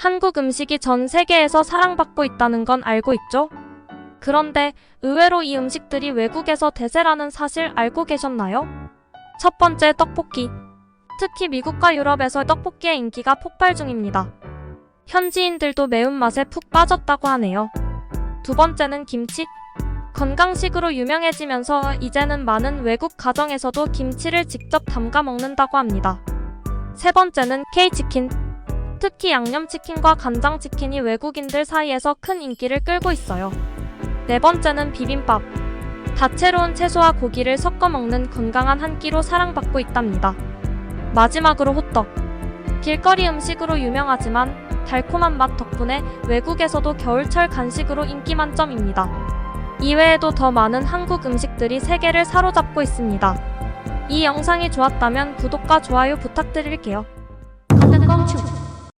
한국 음식이 전 세계에서 사랑받고 있다는 건 알고 있죠? 그런데 의외로 이 음식들이 외국에서 대세라는 사실 알고 계셨나요? 첫 번째 떡볶이. 특히 미국과 유럽에서 떡볶이의 인기가 폭발 중입니다. 현지인들도 매운맛에 푹 빠졌다고 하네요. 두 번째는 김치. 건강식으로 유명해지면서 이제는 많은 외국 가정에서도 김치를 직접 담가 먹는다고 합니다. 세 번째는 K치킨. 특히 양념치킨과 간장치킨이 외국인들 사이에서 큰 인기를 끌고 있어요. 네 번째는 비빔밥. 다채로운 채소와 고기를 섞어 먹는 건강한 한 끼로 사랑받고 있답니다. 마지막으로 호떡. 길거리 음식으로 유명하지만 달콤한 맛 덕분에 외국에서도 겨울철 간식으로 인기 만점입니다. 이외에도 더 많은 한국 음식들이 세계를 사로잡고 있습니다. 이 영상이 좋았다면 구독과 좋아요 부탁드릴게요. 건강 꽁충